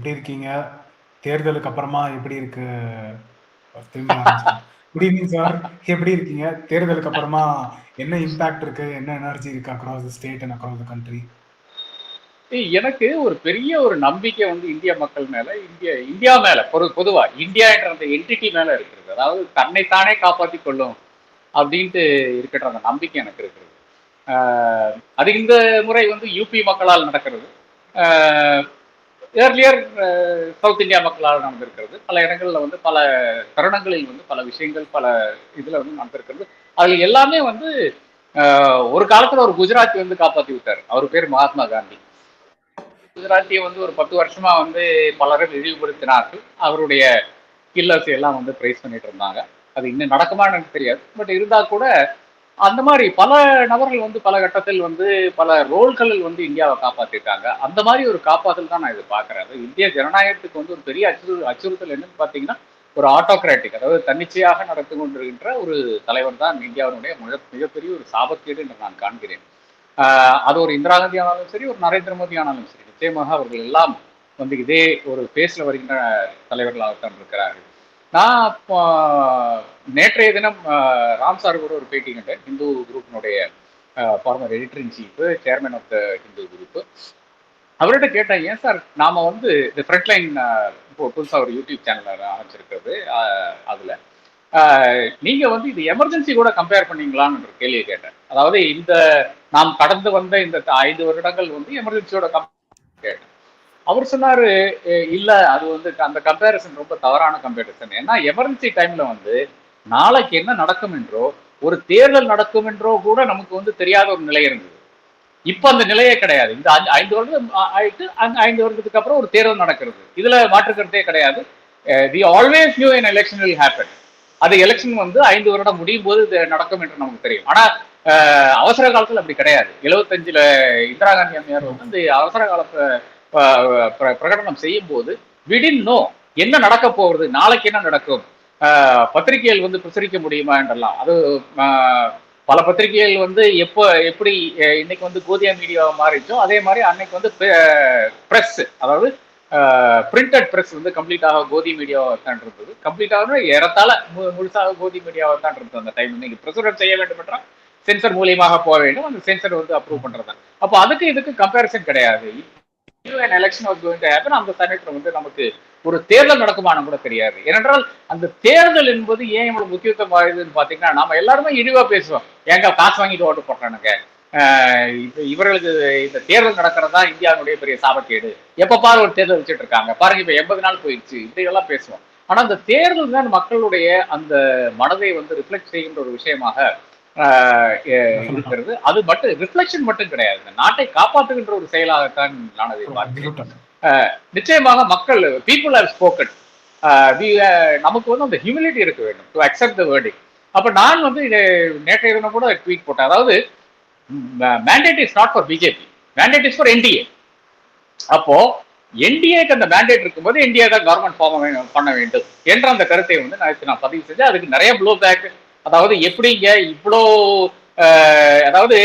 எப்படி இருக்கீங்க? தேர்தலுக்கு அப்புறமா எப்படி இருக்கு? குட் ஈவினிங் சார் எப்படி இருக்கீங்க? தேர்தலுக்கு அப்புறமா என்ன இம்பாக்ட் இருக்கு? என்ன எனர்ஜி இருக்கு across the state and across the country எனக்கு ஒரு பெரிய ஒரு நம்பிக்கை வந்து இந்திய மக்கள் மேல இந்தியா இந்தியா மேல பொது பொதுவா இந்தியா என்ற அந்த என்டிட்டி மேல இருக்கிறது. அதாவது தன்னைத்தானே காப்பாற்றி கொள்ளும் அப்படின்ட்டு இருக்கிற அந்த நம்பிக்கை எனக்கு இருக்கிறது அது இந்த முறை வந்து யூபி மக்களால் நடக்கிறது. ஏர்லியர் சவுத் இந்தியா மக்களால் நடந்திருக்கிறது. பல இடங்களில் வந்து பல தருணங்களில் வந்து பல விஷயங்கள் பல இதில் வந்து நடந்திருக்கிறது. அதில் எல்லாமே வந்து ஒரு காலத்தில் ஒரு குஜராத்தி வந்து காப்பாற்றி விட்டார். அவர் பேர் மகாத்மா காந்தி. குஜராத்தியை வந்து ஒரு பத்து வருஷமா வந்து பலரும் இழிவுபடுத்தினார்கள். அவருடைய கில்லர்ஸ் எல்லாம் வந்து ப்ரைஸ் பண்ணிட்டு இருந்தாங்க. அது இன்னும் நடக்குமான்னு எனக்கு தெரியாது. பட் இருந்தால் கூட அந்த மாதிரி பல நபர்கள் வந்து பல கட்டத்தில் வந்து பல ரோல்களில் வந்து இந்தியாவை காப்பாற்றிருக்காங்க அந்த மாதிரி ஒரு காப்பாற்றல் தான் நான் இது பார்க்குறேன் அது இந்திய ஜனநாயகத்துக்கு வந்து ஒரு பெரிய அச்சுறு அச்சுறுத்தல் என்னன்னு பார்த்தீங்கன்னா ஒரு ஆட்டோகிராட்டிக் அதாவது தன்னிச்சையாக நடந்து கொண்டிருக்கின்ற ஒரு தலைவர் தான் இந்தியாவினுடைய மிக மிகப்பெரிய ஒரு சாபக்கேடு என்று நான் காண்கிறேன். அது ஒரு இந்திரா காந்தி ஆனாலும் சரி ஒரு நரேந்திர மோடி ஆனாலும் சரி நிச்சயமாக அவர்கள் எல்லாம் வந்து இதே ஒரு பேஸில் வருகின்ற தலைவர்களாகத்தான் இருக்கிறார்கள். நான் நேற்றைய தினம் ராம் சார் கூட ஒரு பேட்டி கண்டேன். Hindu குரூப்பினுடைய former editor in chief chairman of the Hindu group அவர்கிட்ட கேட்டேன் ஏன் சார் நாம வந்து இந்த ஃப்ரண்ட்லைன் இப்போ புதுசாக ஒரு யூடியூப் சேனல் ஆரம்பிச்சிருக்கிறது அதில். நீங்க வந்து இது எமர்ஜென்சி கூட கம்பேர் பண்ணீங்களான்னு கேள்வியை கேட்டேன். அதாவது இந்த நாம் கடந்து வந்த இந்த ஐந்து வருடங்கள் வந்து எமர்ஜென்சியோட கேட்டேன் அவர் சொன்னாரு இல்ல அது வந்து அந்த கம்பேரிசன் ரொம்ப தவறான கம்பேரிசன் ஏன்னா எமர்ஜென்சி டைம்ல வந்து நாளைக்கு என்ன நடக்கும் என்றோ ஒரு தேர்தல் நடக்கும் என்றோ கூட நமக்கு வந்து தெரியாத ஒரு நிலை இருந்தது. இப்ப அந்த நிலையே கிடையாது. இந்த ஐந்து வருடம் ஆயிட்டு அந்த ஐந்து வருடத்துக்கு அப்புறம் ஒரு தேர்தல் நடக்கிறது. இதுல மாற்றுக்கிறதே கிடையாது. The always knew an election will happen அது எலெக்ஷன் வந்து ஐந்து வருடம் முடியும் போது இது நடக்கும் என்று நமக்கு தெரியும். ஆனா அவசர காலத்துல அப்படி கிடையாது. எழுபத்தஞ்சுல இந்திரா காந்தி அம்மையார் வந்து இந்த அவசர காலத்தை பிரகடனம் செய்யும் போது விடின் நோ என்ன நடக்க போகிறது நாளைக்கு என்ன நடக்கும்? பத்திரிகைகள் வந்து பிரசுரிக்க முடியுமா? என்றெல்லாம். அது பல பத்திரிகைகள் வந்து எப்போ எப்படி இன்னைக்கு வந்து கோதியா மீடியாவை மாறிச்சோ அதே மாதிரி அன்னைக்கு வந்து ப்ரெஸ் அதாவது பிரிண்டட் ப்ரெஸ் வந்து கம்ப்ளீட்டாக கோதி மீடியாவை தான் இருந்தது கம்ப்ளீட்டாக ஏறத்தாழ முழுசாக கோதி மீடியாவை தான் இருந்தது அந்த டைம் இன்னைக்கு பிரசுரம் செய்ய வேண்டும் என்றால் சென்சர் மூலியமாக போக வேண்டும். அந்த சென்சர் வந்து அப்ரூவ் பண்றது அப்போ அதுக்கு இதுக்கு கம்பேரிசன் கிடையாது. எலெக்ஷன் வாஸ் கோயிங் ஹேப்பன் அந்த சமயத்தில் வந்து நமக்கு ஒரு தேர்தல் நடக்குமானம் கூட தெரியாது. ஏனென்றால் அந்த தேர்தல் என்பது ஏன் இவ்வளவு முக்கியத்துவம் வாய்ந்ததுன்னு பாத்தீங்கன்னா நம்ம எல்லாருமே இழிவா பேசுவோம். ஏங்க காசு வாங்கிட்டு ஓட்டு போடுறானுங்க. இவர்களுக்கு இந்த தேர்தல் நடக்கிறதா இந்தியாவுடைய பெரிய சாபக்கேடு. எப்ப பாரு ஒரு தேர்தல் வச்சுட்டு இருக்காங்க. பாருங்க இப்ப எண்பது நாள் போயிடுச்சு இப்படியெல்லாம் பேசுவோம். ஆனா அந்த தேர்தல் தான் மக்களுடைய அந்த மனதை வந்து ரிஃப்ளெக்ட் செய்கின்ற ஒரு விஷயமாக இருக்கிறது. அது மட்டும் ரிஃப்ளெக்ஷன் மட்டும் கிடையாது. இந்த நாட்டை காப்பாற்றுகின்ற ஒரு செயலாகத்தான் நான் அதை பார்க்கிறேன். நிச்சயமாக மக்கள் பீப்புள் ஆர் ஸ்போக்கன் நமக்கு வந்து அந்த ஹியூமிலிட்டி இருக்க வேண்டும் டு அக்செப்ட் த வேர்டிங் அப்ப நான் வந்து இதை நேற்றைய தினம் கூட ட்வீட் போட்டேன். அதாவது mandate is not for BJP mandate is for NDA அப்போ என்டிஏக்கு அந்த மேண்டேட் இருக்கும்போது என்டிஏ தான் கவர்மெண்ட் ஃபார்ம் பண்ண வேண்டும் என்ற அந்த கருத்தை வந்து நான் பதிவு செஞ்சேன். அதுக்கு நிறைய ப்ளோ பேக் அதாவது எப்படிங்க இவ்வளோ அதாவது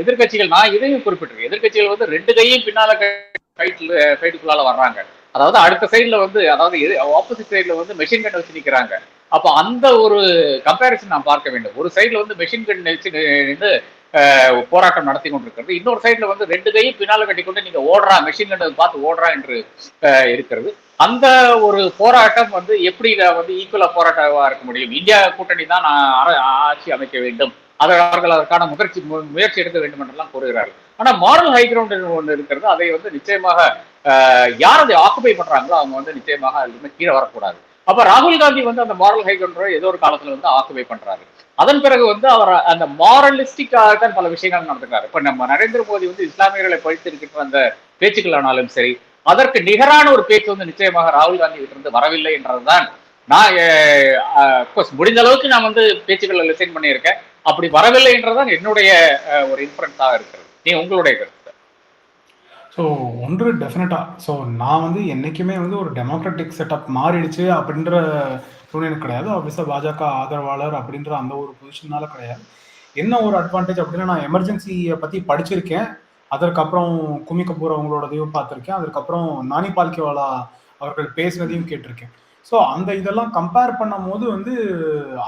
எதிர்கட்சிகள் நான் இதையும் குறிப்பிட்டிருக்கேன். எதிர்கட்சிகள் வந்து ரெண்டு கையும் பின்னால ஃபைட்டில் ஃபைட்டுக்குள்ளால வர்றாங்க. அதாவது அடுத்த சைடில் வந்து அதாவது எது ஆப்போசிட் சைடில் வந்து மெஷின் கன் வச்சு நிற்கிறாங்க அப்போ அந்த ஒரு கம்பேரிசன் நான் பார்க்க வேண்டும். ஒரு சைடில் வந்து மெஷின் கன் வச்சு நின்று போராட்டம் நடத்தி கொண்டிருக்கிறது. இன்னொரு சைடில் வந்து ரெண்டு கையும் பின்னால் கட்டிக்கொண்டு நீங்க ஓடுறா மெஷின் கன் பார்த்து ஓடுறா என்று இருக்கிறது. அந்த ஒரு போராட்டம் வந்து எப்படி வந்து ஈக்குவலா போராட்டமா இருக்க முடியும்? இந்தியா கூட்டணி தான் ஆட்சி அமைக்க வேண்டும். அவர்கள் அதற்கான முயற்சி முயற்சி எடுக்க வேண்டும் என்றெல்லாம் கூறுகிறார்கள். ஆனா மாரல் ஹைகிரவுண்ட் ஒன்று இருக்கிறது. அதை வந்து நிச்சயமாக யார் அதை ஆக்குபை பண்றாங்களோ அவங்க வந்து நிச்சயமாக அதுலேருந்து கீழே வரக்கூடாது. அப்ப ராகுல் காந்தி வந்து அந்த மாரல் ஹைகிரவுண்ட் ஏதோ ஒரு காலத்துல வந்து ஆக்குபை பண்றாரு. அதன் பிறகு வந்து அவர் அந்த மாரலிஸ்டிக்காக தான் பல விஷயங்கள் நடந்துக்கிறார். இப்ப நம்ம நரேந்திர மோடி வந்து இஸ்லாமியர்களை பழித்திருக்கிற அந்த பேச்சுக்கள் ஆனாலும் சரி அதற்கு நிகரான ஒரு பேச்சு வந்து நிச்சயமாக ராகுல் காந்தி கிட்ட இருந்து வரவில்லை என்றதுதான் நான் முடிந்த அளவுக்கு நான் வந்து பேச்சுக்களை லிசைன் பண்ணியிருக்கேன். அப்படி வரவில்லை என்றதான் என்னுடைய ஒரு இன்ஃபரன்ஸாக இருக்கிறது. நீ உங்களுடைய கருத்து. ஸோ ஒன்று டெஃபினட்டா ஸோ நான் வந்து என்னைக்குமே வந்து ஒரு டெமோக்ராட்டிக் செட்டப் மாறிடுச்சு அப்படின்ற சூழ்நிலை கிடையாது. ஆப்வியஸாக பாஜக ஆதரவாளர் அப்படின்ற அந்த ஒரு பொசிஷனால கிடையாது. என்ன ஒரு அட்வான்டேஜ் அப்படின்னா நான் எமர்ஜென்சியை பற்றி படிச்சிருக்கேன். அதற்கப்புறம் குமி கபூர் அவங்களோடதையும் பார்த்துருக்கேன். அதுக்கப்புறம் நானி பால்கேவாலா அவர்கள் பேசினதையும் கேட்டிருக்கேன். ஸோ அந்த இதெல்லாம் கம்பேர் பண்ணும் போது வந்து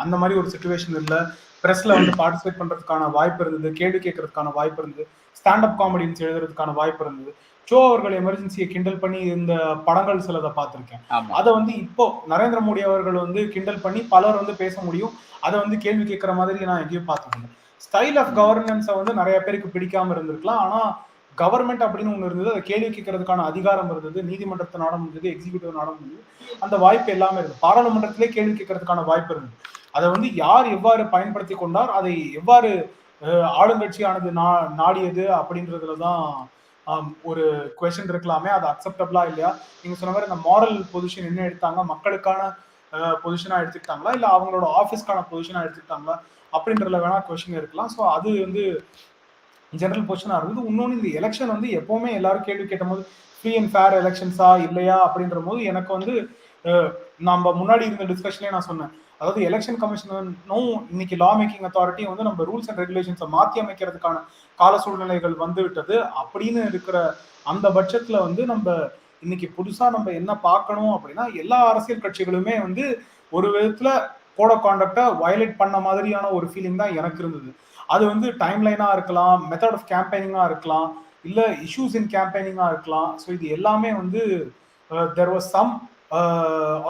அந்த மாதிரி ஒரு சுச்சுவேஷன் இல்லை. ப்ரெஸ்ல வந்து பார்ட்டிசிபேட் பண்ணுறதுக்கான வாய்ப்பு இருந்தது. கேள்வி கேட்கறதுக்கான வாய்ப்பு இருந்தது. ஸ்டாண்டப் காமெடின்ஸ் எழுதுறதுக்கான வாய்ப்பு இருந்தது. ஜோ அவர்கள் எமர்ஜென்சியை கிண்டல் பண்ணி இந்த படங்கள் சிலதை பார்த்துருக்கேன். அதை வந்து இப்போ நரேந்திர மோடி அவர்கள் வந்து கிண்டல் பண்ணி பலர் வந்து பேச முடியும். அதை வந்து கேள்வி கேட்கிற மாதிரி நான் எங்கேயும் பார்த்ததில்லை ஸ்டைல் ஆஃப் கவர்னன்ஸை வந்து நிறைய பேருக்கு பிடிக்காம இருந்திருக்கலாம். ஆனா கவர்மெண்ட் அப்படின்னு ஒன்று இருந்தது அதை கேள்வி கேட்கறதுக்கான அதிகாரம் இருந்தது நீதிமன்றத்தை நாட முடிஞ்சது எக்ஸிக்யூட்டிவ் நாட முடிஞ்சது அந்த வாய்ப்பு எல்லாமே இருந்தது. பாராளுமன்றத்திலே கேள்வி கேட்கறதுக்கான வாய்ப்பு இருந்தது. அதை வந்து யார் எவ்வாறு பயன்படுத்தி கொண்டார் அதை எவ்வாறு ஆளுங்கட்சியானது நா நாடியது அப்படின்றதுல தான் ஒரு கொஸ்டின் இருக்கலாமே அது அக்செப்டபிளா இல்லையா? நீங்க சொன்ன மாதிரி இந்த மாரல் பொசிஷன் என்ன எடுத்தாங்க? மக்களுக்கான பொசிஷனா எடுத்துக்கிட்டாங்களா? இல்ல அவங்களோட ஆஃபீஸ்க்கான பொசிஷனா எடுத்துக்கிட்டாங்களா? அப்படின்றதுல வேணா கொஸ்டின் இருக்கலாம் ஸோ அது வந்து ஜெனரல் பொசிஷனா இருந்தது இன்னொன்று இந்த எலெக்ஷன் வந்து எப்பவுமே எல்லாரும் கேள்வி கேட்டபோது ஃப்ரீ அண்ட் ஃபேர் எலெக்ஷன்ஸா இல்லையா? அப்படின்ற போது எனக்கு வந்து நம்ம முன்னாடி இருந்த டிஸ்கஷன்லேயே நான் சொன்னேன். அதாவது எலெக்ஷன் கமிஷனும் இன்னைக்கு லா மேக்கிங் அத்தாரிட்டியும் வந்து நம்ம ரூல்ஸ் அண்ட் ரெகுலேஷன்ஸை மாற்றி அமைக்கிறதுக்கான கால சூழ்நிலைகள் வந்து விட்டது. அப்படின்னு இருக்கிற அந்த பட்சத்தில் வந்து நம்ம இன்னைக்கு புதுசாக நம்ம என்ன பார்க்கணும் அப்படின்னா எல்லா அரசியல் கட்சிகளுமே வந்து ஒரு விதத்தில் கோட் ஆஃப் கான்டக்டை வயலேட் பண்ண மாதிரியான ஒரு ஃபீலிங் தான் எனக்கு இருந்தது. அது வந்து டைம் லைனாக இருக்கலாம் மெத்தட் ஆஃப் கேம்பெயினிங்காக இருக்கலாம் இல்லை இஷ்யூஸ் இன் கேம்பெயினிங்காக இருக்கலாம். ஸோ இது எல்லாமே வந்து தெர் வாஸ் சம்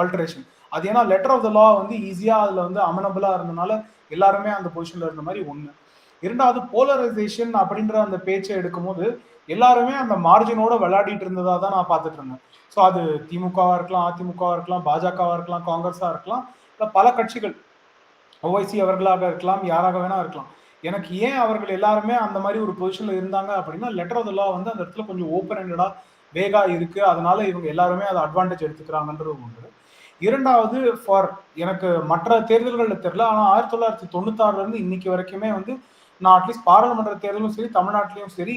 ஆல்டரேஷன் அது ஏன்னா லெட்டர் ஆஃப் த லா வந்து ஈஸியாக அதில் வந்து அமனபிளாக இருந்தனால எல்லாருமே அந்த பொசிஷனில் இருந்த மாதிரி ஒன்று இரண்டாவது போலரைசேஷன் அப்படின்ற அந்த பேச்சை எடுக்கும்போது எல்லாருமே அந்த மார்ஜினோட விளையாடிட்டு இருந்ததாக தான் நான் பார்த்துட்டு இருந்தேன். ஸோ அது திமுகவாக இருக்கலாம் அதிமுகவாக இருக்கலாம் பாஜகவாக இருக்கலாம் காங்கிரஸாக இருக்கலாம் இல்லை பல கட்சிகள் ஓவைசி அவர்களாக இருக்கலாம் யாராக வேணா இருக்கலாம். எனக்கு ஏன் அவர்கள் எல்லாருமே அந்த மாதிரி ஒரு பொசிஷனில் இருந்தாங்க அப்படின்னா லெட்டர் ஆஃப் த லா வந்து அந்த இடத்துல கொஞ்சம் ஓப்பன் ஹெண்டடா வேகா இருக்கு. அதனால இவங்க எல்லாருமே அதை அட்வான்டேஜ் எடுத்துக்கிறாங்கன்றது ஒன்று. இரண்டாவது ஃபார் எனக்கு மற்ற தேர்தல்களில் தெரியல. ஆனால் ஆயிரத்தி தொள்ளாயிரத்தி தொண்ணூத்தாறுல இருந்து இன்னைக்கு வரைக்குமே வந்து நான் அட்லீஸ்ட் பாராளுமன்ற தேர்தலும் சரி தமிழ்நாட்டிலையும் சரி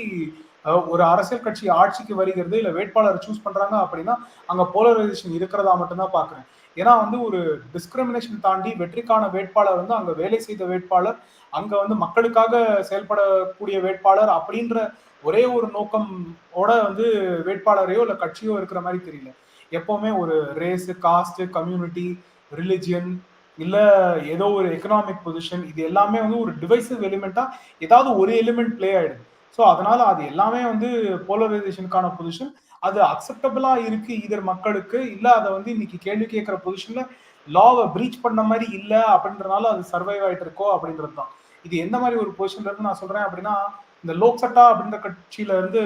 ஒரு அரசியல் கட்சி ஆட்சிக்கு வருகிறது இல்லை வேட்பாளர் சூஸ் பண்றாங்க அப்படின்னா அங்கே போலரைசேஷன் இருக்கிறதா மட்டும்தான் பார்க்குறேன். ஏன்னா வந்து ஒரு டிஸ்கிரிமினேஷன் தாண்டி வெற்றிக்கான வேட்பாளர் வந்து அங்கே வேலை செய்த வேட்பாளர் அங்கே வந்து மக்களுக்காக செயல்படக்கூடிய வேட்பாளர் அப்படின்ற ஒரே ஒரு நோக்கம் ஓட வந்து வேட்பாளரையோ இல்லை கட்சியோ இருக்கிற மாதிரி தெரியல. எப்போவுமே ஒரு ரேஸு காஸ்ட்டு கம்யூனிட்டி ரிலிஜியன் இல்லை ஏதோ ஒரு எக்கனாமிக் பொசிஷன் இது எல்லாமே வந்து ஒரு டிவைசிவ் எலிமெண்ட்டாக ஏதாவது ஒரு எலிமெண்ட் ப்ளே ஆகிடும் ஸோ அதனால அது எல்லாமே வந்து போலரைசேஷனுக்கான பொசிஷன் அது அக்செப்டபிளா இருக்கு இதர் மக்களுக்கு இல்லை அதை வந்து இன்னைக்கு கேள்வி கேட்குற பொசிஷன்ல லாவை பிரீச் பண்ண மாதிரி இல்லை அப்படின்றனால அது சர்வைவ் ஆகிட்டு இருக்கோ அப்படின்றது தான் இது எந்த மாதிரி ஒரு பொசிஷன்ல இருந்து நான் சொல்றேன் அப்படின்னா இந்த லோக்சட்டா அப்படின்ற கட்சியில இருந்து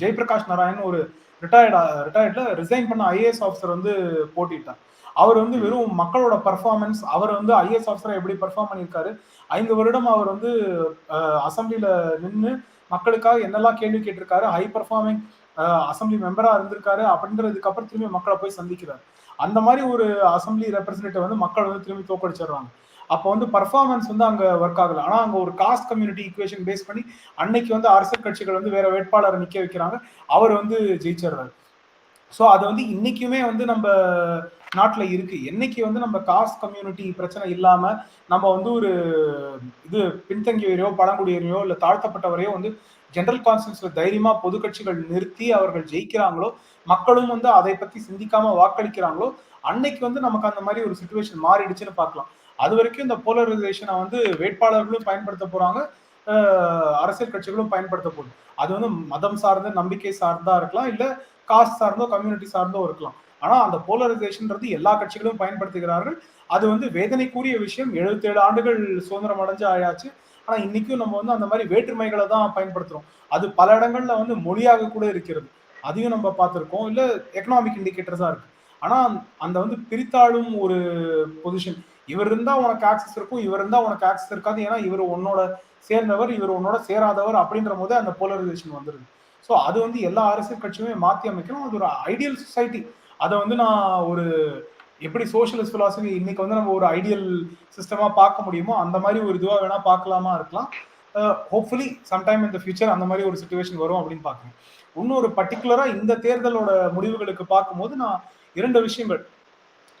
ஜெயபிரகாஷ் நாராயண் ஒரு ரிட்டையர்ட் ரிட்டையர்ட்ல ரிசைன் பண்ண ஐஏஎஸ் ஆஃபீஸர் வந்து போட்டிட்டார். அவர் வந்து வெறும் மக்களோட பர்ஃபார்மன்ஸ் அவர் வந்து ஐஏஎஸ் ஆஃபீஸரை எப்படி பர்ஃபார்ம் பண்ணியிருக்காரு? ஐந்து வருடம் அவர் வந்து அசம்பிளியில நின்று மக்களுக்காக என்னெல்லாம் கேள்வி கேட்டிருக்காரு? ஹை பர்ஃபார்மிங் அசம்பிளி மெம்பரா இருந்திருக்காரு அப்படின்றதுக்கு அப்புறம் திரும்பி மக்களை போய் சந்திக்கிறார். அந்த மாதிரி ஒரு அசம்பிளி ரெப்ரசன்டேட்டிவ் வந்து மக்கள் வந்து திரும்பி தோக்கடிச்சிடுறாங்க அப்போ வந்து பர்ஃபார்மன்ஸ் வந்து அங்கே ஒர்க் ஆகல. ஆனால் அங்கே ஒரு காஸ்ட் கம்யூனிட்டி ஈக்குவேஷன் பேஸ் பண்ணி அன்னைக்கு வந்து அரசியல் கட்சிகள் வந்து வேற வேட்பாளரை நிற்க வைக்கிறாங்க. அவர் வந்து ஜெயிச்சிடுறாரு. ஸோ அது வந்து இன்னைக்குமே வந்து நம்ம நாட்டில் இருக்கு. என்னைக்கு வந்து நம்ம காஸ்ட் கம்யூனிட்டி பிரச்சனை இல்லாம நம்ம வந்து ஒரு இது பின்தங்கியவரையோ பழங்குடியினரையோ இல்லை தாழ்த்தப்பட்டவரையோ வந்து ஜென்ரல் கான்ஸ்டன்ஸ்ல தைரியமா பொது கட்சிகள் நிறுத்தி அவர்கள் ஜெயிக்கிறாங்களோ மக்களும் வந்து அதை பத்தி சிந்திக்காம வாக்களிக்கிறாங்களோ அன்னைக்கு வந்து நமக்கு அந்த மாதிரி ஒரு சுச்சுவேஷன் மாறிடுச்சுன்னு பார்க்கலாம். அது வரைக்கும் இந்த போலரைசேஷனை வந்து வேட்பாளர்களும் பயன்படுத்த போறாங்க. அரசியல் கட்சிகளும் பயன்படுத்த போகுது அது வந்து மதம் சார்ந்த நம்பிக்கை சார்ந்தா இருக்கலாம் இல்ல காஸ்ட் சார்ந்தோ கம்யூனிட்டி சார்ந்தோ இருக்கலாம். ஆனா அந்த போலரைசேஷன்றது எல்லா கட்சிகளும் பயன்படுத்துகிறார்கள். அது வந்து வேதனைக்குரிய விஷயம். 77 ஆண்டுகள் சுதந்திரம் அடைஞ்சு ஆயாச்சு. ஆனா இன்னைக்கும் நம்ம வந்து அந்த மாதிரி வேற்றுமைகளை தான் பயன்படுத்துறோம். அது பல இடங்கள்ல வந்து மொழியாக கூட இருக்கிறது. அதையும் நம்ம பார்த்துருக்கோம். இல்ல எக்கனாமிக் இண்டிகேட்டர்ஸா இருக்கு. ஆனா அந்த வந்து பிரித்தாளும் ஒரு பொசிஷன் இவர் இருந்தா உனக்கு ஆக்சஸ் இருக்கும் இவர் இருந்தா உனக்கு ஆக்சஸ் இருக்காது. ஏன்னா இவர் உன்னோட சேர்ந்தவர் இவர் உன்னோட சேராதவர் அப்படின்ற போது அந்த போலரைசேஷன் வந்துருது. ஸோ அது வந்து எல்லா அரசியல் கட்சியுமே மாற்றி அமைக்கணும். அது ஒரு ஐடியல் சொசைட்டி அதை வந்து நான் ஒரு எப்படி சோஷியலிஸ்ட் பிலாசபி இன்னைக்கு வந்து நம்ம ஒரு ஐடியல் சிஸ்டமா பார்க்க முடியுமோ அந்த மாதிரி ஒரு இதுவாக வேணா பார்க்கலாமா இருக்கலாம். ஹோப்ஃபுல்லி சம்டைம் இந்த ஃபியூச்சர் அந்த மாதிரி ஒரு சுச்சுவேஷன் வரும் அப்படின்னு பார்க்குறேன். இன்னொரு பர்டிகுலரா இந்த தேர்தலோட முடிவுகளுக்கு பார்க்கும்போது நான் இரண்டு விஷயங்கள்.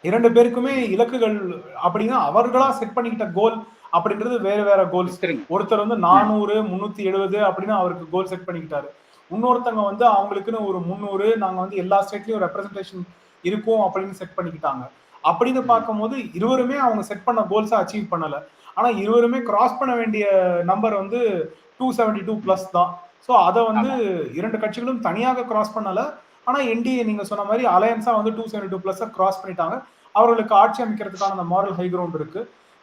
இரண்டு பேருக்குமே இலக்குகள் அப்படின்னா அவர்களா செட் பண்ணிக்கிட்ட கோல் அப்படின்றது வேற வேற சரிங்க ஒருத்தர் வந்து நானூறு முன்னூத்தி எழுபது அப்படின்னு அவருக்கு கோல் செட் பண்ணிக்கிட்டாரு. இன்னொருத்தங்க வந்து அவங்களுக்குன்னு ஒரு முந்நூறு நாங்க வந்து எல்லா ஸ்டேட்லயும் ரெப்ரசன்டேஷன் இருக்கும் அப்படின்னு செட் பண்ணிக்கிட்டாங்க. அப்படின்னு பார்க்கும்போது இருவருமே அவங்க செட் பண்ண கோல்ஸை அச்சீவ் பண்ணல. ஆனா இருவருமே கிராஸ் பண்ண வேண்டிய நம்பர் வந்து டூ செவன்டி டூ பிளஸ் தான். ஸோ அதை வந்து இரண்டு கட்சிகளும் தனியாக கிராஸ் பண்ணல. ஆனா என்டிஏ நீங்க சொன்ன மாதிரி அலையன்ஸா வந்து two seventy two plus cross பண்ணிட்டாங்க. அவர்களுக்கு ஆட்சி அமைக்கிறதுக்கான அந்த மாரல் ஹை கிரவுண்ட் இருக்கு.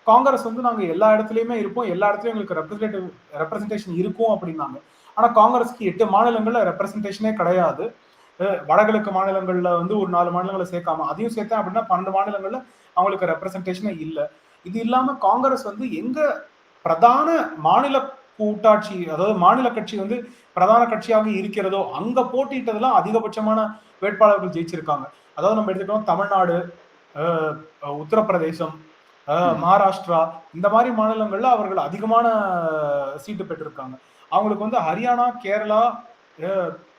காங்கிரஸ் வந்து நாங்க எல்லா இடத்துலயுமே இருப்போம். எல்லா இடத்துலயும் எங்களுக்கு ரெப்ரஸன்டேட்டிவ் ரெப்ரஸன்டேஷன் இருக்கும் அப்படின்னாங்க. ஆனா காங்கிரஸ்க்கு எட்டு மாநிலங்கள்ல ரெப்ரஸன்டேஷனே கிடையாது. வடகிழக்கு மாநிலங்கள்ல வந்து ஒரு நாலு மாநிலங்களை சேர்க்காம அதையும் சேர்த்தேன் அப்படின்னா பன்னெண்டு மாநிலங்கள்ல அவங்களுக்கு ரெப்ரஸன்டேஷனே இல்லை. இது இல்லாம காங்கிரஸ் வந்து எங்க பிரதான மாநில கூட்டாட்சி அதாவது மாநில கட்சி வந்து பிரதான கட்சியாக இருக்கிறதோ அங்க போட்டியிட்டதுல அதிகபட்சமான வேட்பாளர்கள் ஜெயிச்சிருக்காங்க. அதாவது நம்ம எடுத்துக்கிட்டோம் தமிழ்நாடு உத்தரப்பிரதேசம் மகாராஷ்டிரா இந்த மாதிரி மாநிலங்கள்ல அவர்கள் அதிகமான சீட்டு பெற்றிருக்காங்க. அவங்களுக்கு வந்து ஹரியானா கேரளா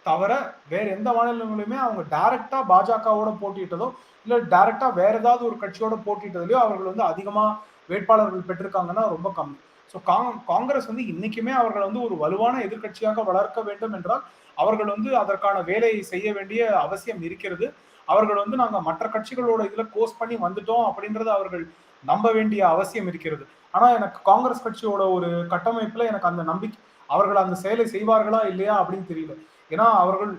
தவிர வேற எந்த மாநிலங்களுமே அவங்க டைரக்டா பாஜகவோட போட்டியிட்டதோ இல்ல டைரக்டா வேற ஏதாவது ஒரு கட்சியோட போட்டியிட்டதுலயோ அவர்கள் வந்து அதிகமா வேட்பாளர்கள் பெற்றிருக்காங்கன்னா ரொம்ப கம்மி. ஸோ காங்கிரஸ் வந்து இன்னைக்குமே அவர்கள் வந்து ஒரு வலுவான எதிர்க்கட்சியாக வளர்க்க வேண்டும் என்றால் அவர்கள் வந்து அதற்கான வேலையை செய்ய வேண்டிய அவசியம் இருக்கிறது. அவர்கள் வந்து நாங்கள் மற்ற கட்சிகளோட இதில் கோஸ் பண்ணி வந்துட்டோம் அப்படின்றது அவர்கள் நம்ப வேண்டிய அவசியம் இருக்கிறது. ஆனால் எனக்கு காங்கிரஸ் கட்சியோட ஒரு கட்டமைப்பில் எனக்கு அந்த நம்பிக்கை அவர்கள் அந்த செயலை செய்வார்களா இல்லையா அப்படின்னு தெரியல. ஏன்னா அவர்கள்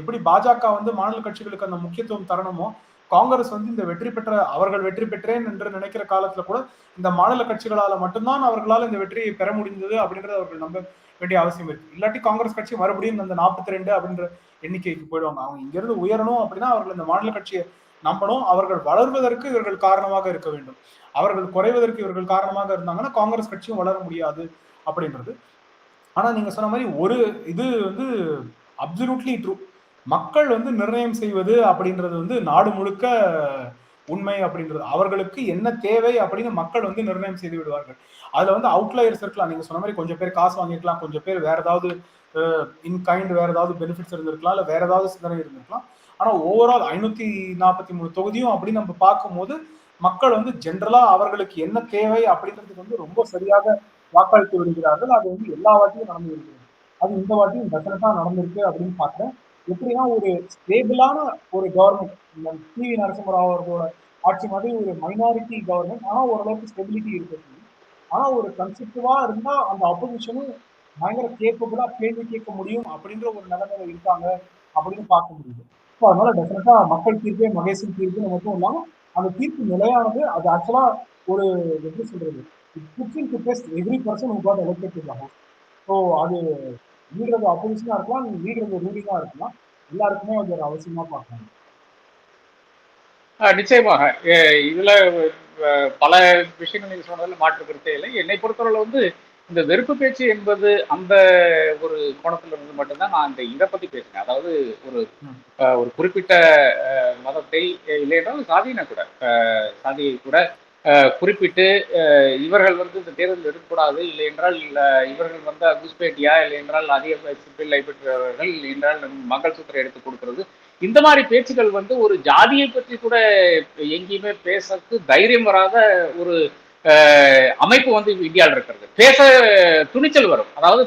எப்படி பாஜக வந்து மாநில கட்சிகளுக்கு அந்த முக்கியத்துவம் தரணுமோ காங்கிரஸ் வந்து இந்த வெற்றி பெற்ற அவர்கள் வெற்றி பெற்றேன் என்று நினைக்கிற காலத்துல கூட இந்த மாநில கட்சிகளால மட்டும்தான் அவர்களால் இந்த வெற்றியை பெற முடிந்தது அப்படின்றத அவர்கள் நம்ப வேண்டிய அவசியம் இருக்கு. இல்லாட்டி காங்கிரஸ் கட்சி மறுபடியும் அந்த நாற்பத்தி ரெண்டு அப்படின்ற எண்ணிக்கைக்கு போயிடுவாங்க. அவங்க இங்கிருந்து உயரணும் அப்படின்னா அவர்கள் இந்த மாநில கட்சியை நம்பணும். அவர்கள் வளர்வதற்கு இவர்கள் காரணமாக இருக்க வேண்டும். அவர்கள் குறைவதற்கு இவர்கள் காரணமாக இருந்தாங்கன்னா காங்கிரஸ் கட்சியும் வளர முடியாது அப்படின்றது. ஆனா நீங்க சொன்ன மாதிரி ஒரு இது வந்து அப்சல்யூட்லி ட்ரூ மக்கள் வந்து நிர்ணயம் செய்வது அப்படின்றது வந்து நாடு முழுக்க உண்மை அப்படின்றது. அவர்களுக்கு என்ன தேவை அப்படின்னு மக்கள் வந்து நிர்ணயம் செய்து விடுவார்கள். அதுல வந்து அவுட்லயர்ஸ் இருக்கலாம். நீங்க சொன்ன மாதிரி கொஞ்சம் பேர் காசு வாங்கியிருக்கலாம். கொஞ்சம் பேர் வேற ஏதாவது இன் கைண்ட் வேற ஏதாவது பெனிஃபிட்ஸ் இருந்திருக்கலாம். இல்ல வேற ஏதாவது சிந்தனை இருந்திருக்கலாம். ஆனா ஓவரால் ஐநூத்தி நாற்பத்தி மூணு தொகுதியும் அப்படின்னு நம்ம பார்க்கும்போது மக்கள் வந்து ஜென்ரலா அவர்களுக்கு என்ன தேவை அப்படின்றதுக்கு வந்து ரொம்ப சரியாக வாக்களித்து விடுகிறார்கள். அது வந்து எல்லா வாட்டியும் நடந்து வருகிறது. அது இந்த வாட்டியும் டெஃபினட்டா நடந்திருக்கு அப்படின்னு பார்க்குறேன். எப்படின்னா ஒரு ஸ்டேபிளான ஒரு கவர்மெண்ட் டி வி நரசிம்மராவ் அவர்களோட ஆட்சி மாதிரி ஒரு மைனாரிட்டி கவர்மெண்ட் ஆனால் ஓரளவுக்கு ஸ்டெபிலிட்டி இருக்குது. ஆனால் ஒரு கன்செப்டிவா இருந்தால் அந்த அப்போசிஷனும் பயங்கர கேப்பபிளா கேள்வி கேட்க முடியும். அப்படின்ற ஒரு நிலைமையில இருக்காங்க அப்படின்னு பார்க்க முடியுது. ஸோ அதனால டெஃபினட்டாக மக்கள் தீர்ப்பே மகேசன் தீர்ப்பு மட்டும் இல்லாமல் அந்த தீர்ப்பு நிலையானது அது ஆக்சுவலாக ஒரு எப்படி சொல்றது? In to test every person who got elected to so அது லீடர் அப்போசிஷனா இருக்கலாம் நீங்க லீடர் ரூலிங்கா இருக்கலாம். எல்லாருக்குமே அது ஒரு அவசியமா பார்க்கணும். நிச்சயமாக. இதுல பல விஷயங்கள் நீங்க சொன்னதுல மாற்று கருத்தே இல்லை. என்னை பொறுத்தவரை வந்து இந்த வெறுப்பு பேச்சு என்பது அந்த ஒரு கோணத்துல இருந்து மட்டும்தான் நான் இந்த இதை பத்தி பேசினேன் அதாவது ஒரு ஒரு குறிப்பிட்ட மதத்தை அஹ் இல்லை என்றால் சாதியின கூட சாதியை கூட குறிப்பிட்டு இவர்கள் வந்து இந்த தேர்தல் எடுக்கக்கூடாது இல்லை என்றால் இவர்கள் வந்து குஸ்பேட்டியா இல்லை என்றால் அதிக பிள்ளை பெற்றவர்கள் இல்லை என்றால் மங்கள் சூத்திரம் எடுத்து கொடுக்கிறது. இந்த மாதிரி பேச்சுகள் வந்து ஒரு ஜாதியை பற்றி கூட எங்கேயுமே பேசுறதுக்கு தைரியம் வராத ஒரு அமைப்பு வந்து இந்தியாவில் இருக்கிறது. பேச துணிச்சல் வரும். அதாவது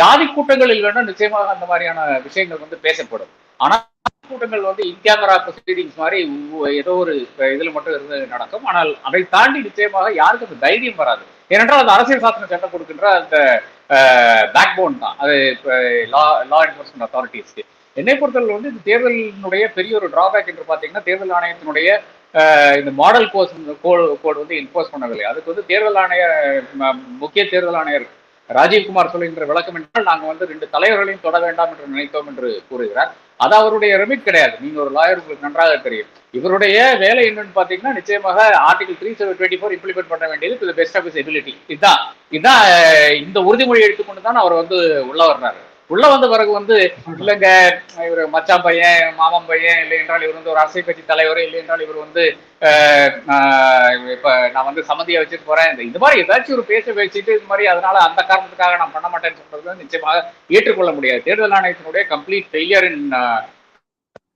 ஜாதி கூட்டங்களில் வேணால் நிச்சயமாக அந்த மாதிரியான விஷயங்கள் வந்து பேசப்படும். ஆனால் கூட்டங்கள் வந்து இன் கேமரா ப்ரொசீடிங்ஸ் மாதிரி ஏதோ ஒரு இதுல மட்டும் இருந்து நடக்கும். ஆனால் அதை தாண்டி நிச்சயமாக யாருக்கும் அந்த தைரியம் வராது. ஏனென்றால் அது அரசியல் சாசன சட்டம் கொடுக்கின்ற அந்த பேக் போன் தான். அது லா லா என்ஃபோர்ஸ்மெண்ட் அத்தாரிட்டிஸ்க்கு என்னை பொறுத்தவரை வந்து இந்த தேர்தலினுடைய பெரிய ஒரு டிராபேக் என்று பார்த்தீங்கன்னா தேர்தல் ஆணையத்தினுடைய இந்த மாடல் கோஸ் கோடு கோடு வந்து இம்போஸ் பண்ணவில்லை. அதுக்கு வந்து தேர்தல் ஆணைய முக்கிய தேர்தல் ஆணையர் ராஜீவ்குமார் சொல்லுகின்ற விளக்கம் என்றால் நாங்கள் வந்து ரெண்டு தலைவர்களையும் தொட வேண்டாம் என்று நினைத்தோம் என்று கூறுகிறார். அது அவருடைய ரெமிட் கிடையாது. நீங்க ஒரு லாயர் உங்களுக்கு நன்றாக தெரியும். இவருடைய வேலை என்னன்னு பாத்தீங்கன்னா நிச்சயமாக article three seven twenty four implement பண்ண வேண்டியது பெஸ்ட் ஆஃப் இஸ் எபிலிட்டி இதுதான். இதுதான் இந்த உறுதிமொழி எடுத்துக்கொண்டு தான் அவர் வந்து உள்ள வர்றாரு. உள்ள வந்த பிறகு வந்து இல்லைங்க இவர் மச்சான் பையன் மாமன் பையன் இல்லை என்றால் இவர் வந்து ஒரு அரசியல் கட்சி தலைவர் இல்லை என்றால் இவர் வந்து இப்ப நான் வந்து சம்மதியை வச்சுட்டு போறேன். இந்த- மாதிரி ஏதாச்சும் ஒரு பேச வச்சுட்டு இது மாதிரி அதனால அந்த காரணத்துக்காக நான் பண்ண மாட்டேன்னு சொல்றது நிச்சயமாக ஏற்றுக்கொள்ள முடியாது. தேர்தல் ஆணையத்தினுடைய complete failure in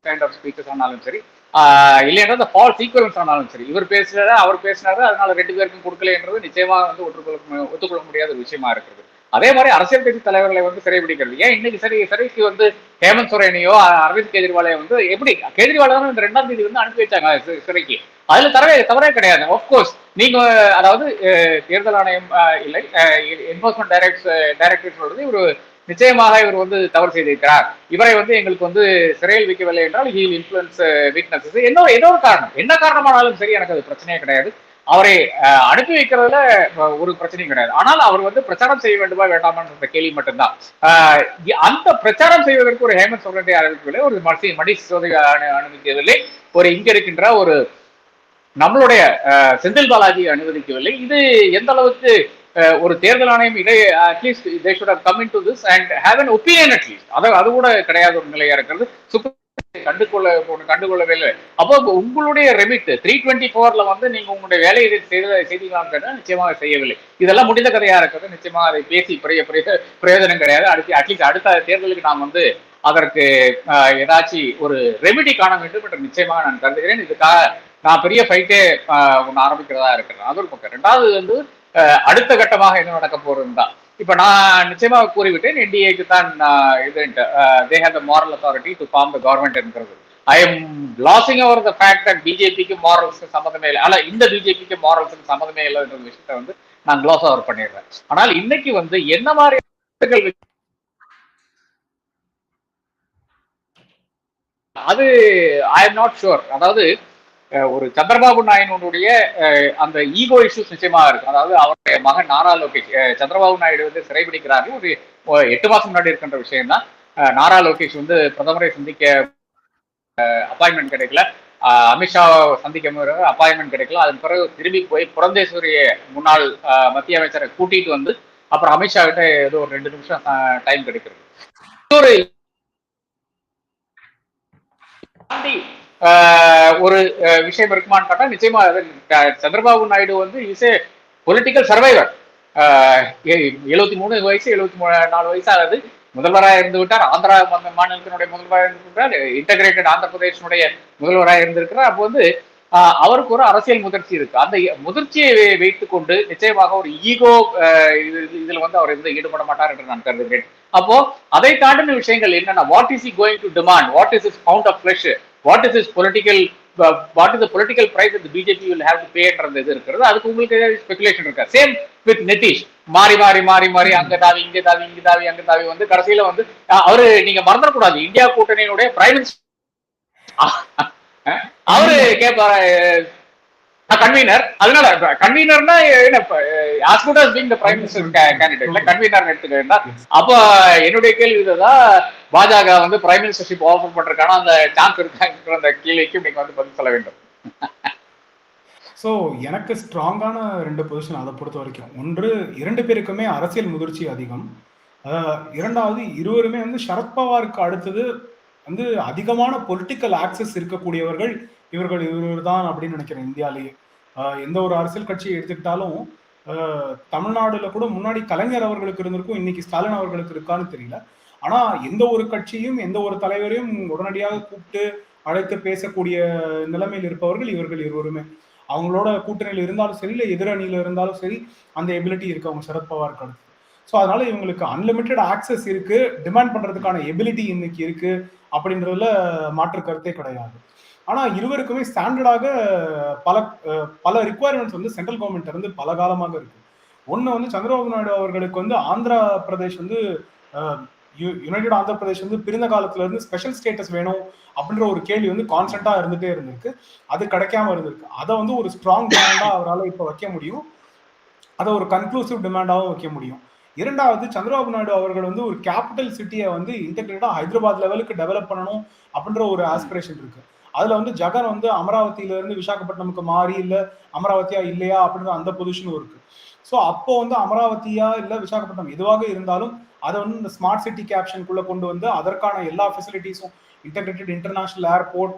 kind of speeches ஆனாலும் சரி ஆஹ் இல்லைன்னா இந்த ஃபால்ஸ் ஈக்குவலன்ஸ் ஆனாலும் சரி இவர் பேசுறாரு அவர் பேசினாரு அதனால ரெண்டு பேருக்கும் கொடுக்கலன்றது நிச்சயமா வந்து ஒற்றுக்கொள்ள ஒத்துக்கொள்ள முடியாத ஒரு விஷயமா இருக்கிறது அதே மாதிரி அரசியல் கட்சி தலைவர்களை வந்து சிறைபிடிக்கிறது. ஏன் இன்னைக்கு சரி சிறைக்கு வந்து ஹேமந்த் சோரேனையோ அரவிந்த் கெஜ்ரிவாலையோ வந்து எப்படி கெஜ்ரிவாலை தான் இந்த ரெண்டாம் தேதி வந்து அனுப்பி வச்சாங்க சிறைக்கு. அதுல தரவே தவறே கிடையாது. ஆஃப்கோர்ஸ் நீங்க அதாவது தேர்தல் ஆணையம் இல்லை என்போர்ஸ்மெண்ட் டைரக்ட் டைரக்டர் சொல்றது இவர் நிச்சயமாக இவர் வந்து தவறு செய்திருக்கிறார். இவரை வந்து எங்களுக்கு வந்து சிறையில் வைக்கவில்லை என்றால் ஹீல் இன்ஃபுளுன்ஸ் வீக்னஸஸ் என்ன ஏதோ ஒரு காரணம். என்ன காரணமானாலும் சரி எனக்கு அது பிரச்சனையே கிடையாது. அவரை அனுப்பி வைக்கிறதுல ஒரு பிரச்சனையும் கிடையாது. ஆனால் அவர் வந்து பிரச்சாரம் செய்ய வேண்டுமா வேண்டாமான்ற கேள்வி மட்டும்தான். அந்த பிரச்சாரம் செய்வதற்கு ஒரு ஹேமந்த் சோரனை அறிவிக்கவில்லை ஒரு மசி மணிஷ் சோதனை அனுமதிக்கவில்லை ஒரு இங்க இருக்கின்ற ஒரு நம்மளுடைய செந்தில் பாலாஜி அனுமதிக்கவில்லை. இது எந்த அளவுக்கு ஒரு தேர்தல் ஆணையம் இதை at least they should come in to this and have an opinion at least அது அது கூட கிடையாத ஒரு நிலையா இருக்கிறது. சுப்ரீம் கண்டுகொள்ள கண்டுகொள்ளவே இல்லை. அப்போ உங்களுடைய ரெமிட் த்ரீ டுவெண்ட்டி ஃபோர்ல வந்து நீங்க உங்களுடைய வேலையை இதை செய்த செய்தீங்களான்னு கேட்டால் நிச்சயமாக செய்யவில்லை. இதெல்லாம் முடிந்த கதையா இருக்கிறது. நிச்சயமாக அதை பேசி பெரிய பெரிய பிரயோஜனம் கிடையாது. அடுத்து அட்லீஸ்ட் அடுத்த தேர்தலுக்கு நாம் வந்து அதற்கு ஏதாச்சும் ஒரு ரெமிடி காண வேண்டும் என்று நிச்சயமாக நான் கருதுகிறேன். இதுக்காக நான் பெரிய ஃபைட்டே ஒன்று ஆரம்பிக்கிறதா இருக்கிறேன் அது ஒரு பக்கம். ரெண்டாவது வந்து ஆஹ், அடுத்த கட்டமாக என்ன நடக்க போறதுன்னு தான். இப்ப நான் நிச்சயமாக கூறிவிட்டேன். என்டிஏக்கு தான் இது they have the moral authority to form the government என்கிறது. I am losing over the fact that பிஜேபிக்கு மாரல்ஸ் சம்மந்தமே இல்லை. அல்ல இந்த பிஜேபிக்கு மாரல்ஸுக்கு சம்மந்தமே இல்லைன்ற விஷயத்தை வந்து நான் க்ளோஸ் ஓவர் பண்ணிடுறேன். ஆனால் இன்னைக்கு வந்து என்ன மாதிரி அது ஐ எம் நாட் ஷுர் அதாவது ஒரு சந்திரபாபு நாயுடைய அந்த ஈகோ இஷ்யூஸ் நிச்சயமா இருக்கு அதாவது அவருடைய மகன் நாரா லோகேஷ் சந்திரபாபு நாயுடு வந்து சிறைபிடிக்கிறாரு. ஒரு எட்டு மாசம் முன்னாடி இருக்கின்ற விஷயம் தான் நாரா லோகேஷ் வந்து பிரதமரை சந்திக்க அப்பாயின்மெண்ட் கிடைக்கல. அஹ், அமித்ஷா சந்திக்க அப்பாயின்மெண்ட் கிடைக்கல. அதன் பிறகு திரும்பி போய் புரந்தேஸ்வரிய முன்னாள் மத்திய அமைச்சரை கூட்டிட்டு வந்து அப்புறம் அமித்ஷா கிட்ட ஏதோ ஒரு ரெண்டு நிமிஷம் டைம் கிடைக்கிறது. இன்னொரு ஒரு விஷயம் இருக்குமான்னு பார்த்தா நிச்சயமா சந்திரபாபு நாயுடு வந்து இஸ் ஏ பொலிட்டிக்கல் சர்வைவர் எழுபத்தி மூணு வயசு எழுபத்தி மூணு நாலு வயசு ஆகுது முதல்வராக இருந்து விட்டார். ஆந்திரா மாநிலத்தினுடைய முதல்வராக இருந்து விட்டார். இன்டகிரேட்டட் ஆந்திர பிரதேசனுடைய முதல்வராக இருந்திருக்கிறார். அப்போ வந்து அவருக்கு ஒரு அரசியல் முதிர்ச்சி இருக்கு. அந்த முதிர்ச்சியை வைத்துக்கொண்டு வைத்துக் கொண்டு நிச்சயமாக ஒரு ஈகோ இதுல வந்து அவர் வந்து ஈடுபட மாட்டார் என்று நான் கருதுகிறேன். அப்போ அதை தாண்டின விஷயங்கள் என்னன்னா what is he going to demand what is is pound of flesh what is is political what is political price இந்த பிஜேபி வில் ஹேவ் டு பேன்றது இது இருக்கிறது அதுக்கு உங்களுக்கு ஸ்பெகுலேஷன் இருக்கா? சேம் வித் நிதிஷ் மாறி மாறி மாறி மாறி அங்க தாவி இங்க தாவி இங்க தாவி அங்க தாவி வந்து கடைசியில வந்து அவரு நீங்க மறந்துடக்கூடாது. இந்தியா கூட்டணியினுடைய பிரைம் மினிஸ்டர் அவரு கேட்பாரு கன்வீனர் அதனால கன்வீனர்னா என்ன as good as being the prime minister candidate convener எடுத்துக்கிட்டா அப்ப என்னுடைய கேள்வி இதுதான். பாஜக வந்து பிரைம் மினிஸ்டர்ஷிப் ஆஃபர் பண்றதுக்கான அந்த சான்ஸ் இருக்காங்கிற அந்த கேள்விக்கு நீங்க வந்து பதில் சொல்ல வேண்டும். ஸோ எனக்கு ஸ்ட்ராங்கான ரெண்டு பொசிஷன் அதை பொறுத்த வரைக்கும். ஒன்று இரண்டு பேருக்குமே அரசியல் முதிர்ச்சி அதிகம். இரண்டாவது இருவருமே வந்து சரத்பவாருக்கு அடுத்தது வந்து அதிகமான பொலிட்டிக்கல் ஆக்சஸ் இருக்கக்கூடியவர்கள் இவர்கள் இவர் தான் அப்படின்னு நினைக்கிறேன் இந்தியாலேயே. எந்த ஒரு அரசியல் கட்சியை எடுத்துக்கிட்டாலும் தமிழ்நாடுல கூட முன்னாடி கலைஞர் அவர்களுக்கு இருந்திருக்கும் இன்னைக்கு ஸ்டாலின் அவர்களுக்கு இருக்கான்னு தெரியல. ஆனா எந்த ஒரு கட்சியும் எந்த ஒரு தலைவரையும் உடனடியாக கூப்பிட்டு அழைத்து பேசக்கூடிய நிலைமையில் இருப்பவர்கள் இவர்கள் இருவருமே. அவங்களோட கூட்டணியில் இருந்தாலும் சரி இல்லை எதிரணியில் இருந்தாலும் சரி அந்த எபிலிட்டி இருக்கு அவங்க சரத்பவாருக்கு அடுத்து ஸோ அதனால இவங்களுக்கு அன்லிமிட்டெட் ஆக்சஸ் இருக்கு டிமாண்ட் பண்றதுக்கான எபிலிட்டி இன்னைக்கு இருக்கு அப்படின்றதுல மாற்று கருத்தே கிடையாது. ஆனா இருவருக்குமே ஸ்டாண்டர்டாக பல பல ரிக்குவயர்மெண்ட்ஸ் வந்து சென்ட்ரல் கவர்மெண்ட் இருந்து பல காலமாக இருக்கு. ஒன்று வந்து சந்திரபாபு நாயுடு அவர்களுக்கு வந்து ஆந்திரா பிரதேஷ் வந்து யுனைடெட் ஆந்திர பிரதேஷ் வந்து பிரிந்த காலத்துல இருந்து ஸ்பெஷல் ஸ்டேட்டஸ் வேணும் அப்படின்ற ஒரு கேள்வி வந்து கான்ஸ்டன்டா இருந்துட்டே இருந்திருக்கு. அது கிடைக்காம இருந்திருக்கு. அதை வந்து ஒரு ஸ்ட்ராங் டிமாண்டா அவரால் இப்போ வைக்க முடியும். அதை ஒரு கன்க்ளூசிவ் டிமாண்டாகவும் வைக்க முடியும். இரண்டாவது சந்திரபாபு நாயுடு அவர்கள் வந்து ஒரு கேபிட்டல் சிட்டியை வந்து இன்டெகிரேட்டா ஹைதராபாத் லெவலுக்கு டெவலப் பண்ணணும் அப்படின்ற ஒரு ஆஸ்பிரேஷன் இருக்கு. அதுல வந்து ஜகன் வந்து அமராவதியில இருந்து விசாகப்பட்டினமுக்கு மாறி இல்ல அமராவதியா இல்லையா அப்படின்ற அந்த பொசிஷனும் இருக்கு. ஸோ அப்போ வந்து அமராவதியா இல்ல விசாகப்பட்டினம் எதுவாக இருந்தாலும் அதை வந்து இந்த ஸ்மார்ட் சிட்டி கேப்ஷனுக்குள்ள கொண்டு வந்து அதற்கான எல்லா ஃபெசிலிட்டிஸும் integrated international airport